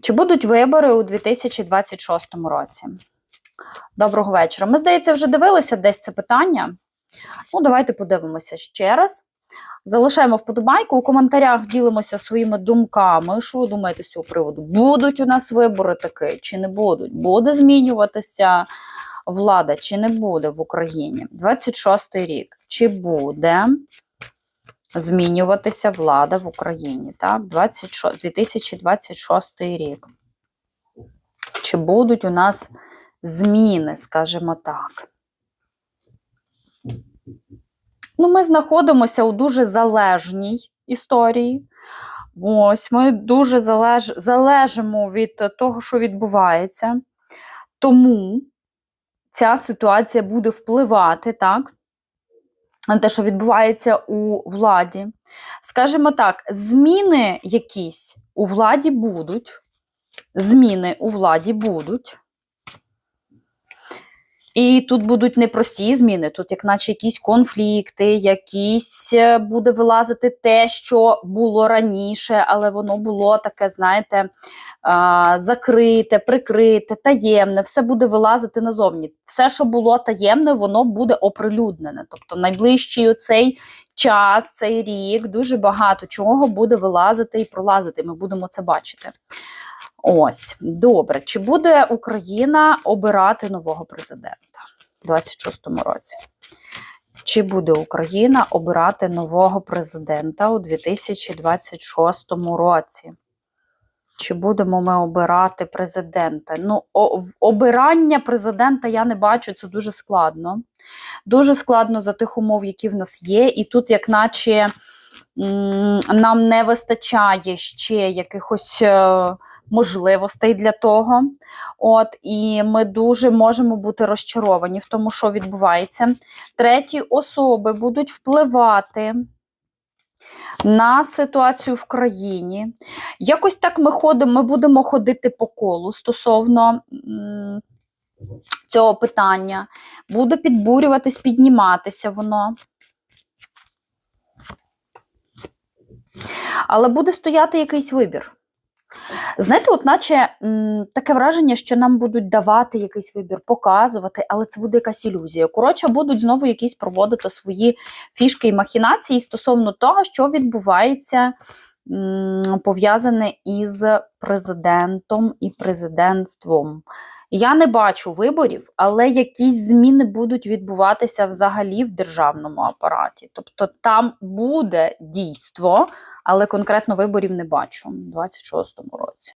Чи будуть вибори у 2026 році? Доброго вечора. Ми, здається, вже дивилися десь це питання. Ну, давайте подивимося ще раз. Залишаємо вподобайку. У коментарях ділимося своїми думками. Що ви думаєте з цього приводу? Будуть у нас вибори таки, чи не будуть? Буде змінюватися влада, чи не буде в Україні? 26 рік. Чи буде змінюватися влада в Україні? Так? 26, 2026 рік. Чи будуть у нас зміни, скажімо так? Ну, ми знаходимося у дуже залежній історії. Ось, ми дуже залеж... залежимо від того, що відбувається. Тому ця ситуація буде впливати, так? На те, що відбувається у владі. Скажімо так, зміни якісь у владі будуть. Зміни у владі будуть. І тут будуть непрості зміни, тут, як наче якісь конфлікти, якісь е, буде вилазити те, що було раніше, але воно було таке, знаєте, закрите, прикрите, таємне, все буде вилазити назовні. Все, що було таємне, воно буде оприлюднене. Тобто найближчий оцей час, цей рік, дуже багато чого буде вилазити і пролазити. Ми будемо це бачити. Ось, добре. Чи буде Україна обирати нового президента у 26-му році? Чи буде Україна обирати нового президента у 2026 році? Чи будемо ми обирати президента? Ну, обирання президента я не бачу, це дуже складно. Дуже складно за тих умов, які в нас є. І тут, як наче, нам не вистачає ще якихось. е, можливостей для того. От, і ми дуже можемо бути розчаровані в тому, що відбувається. Треті особи будуть впливати на ситуацію в країні. Якось так ми ходимо, ми будемо ходити по колу стосовно цього питання. Буде підбурюватись, підніматися воно. Але буде стояти якийсь вибір. Знаєте, от наче м, таке враження, що нам будуть давати якийсь вибір, показувати, але це буде якась ілюзія. Коротше, будуть знову якісь проводити свої фішки і махінації стосовно того, що відбувається пов'язане із президентом і президентством. Я не бачу виборів, але якісь зміни будуть відбуватися взагалі в державному апараті. Тобто там буде дійство, але конкретно виборів не бачу у 26-му році.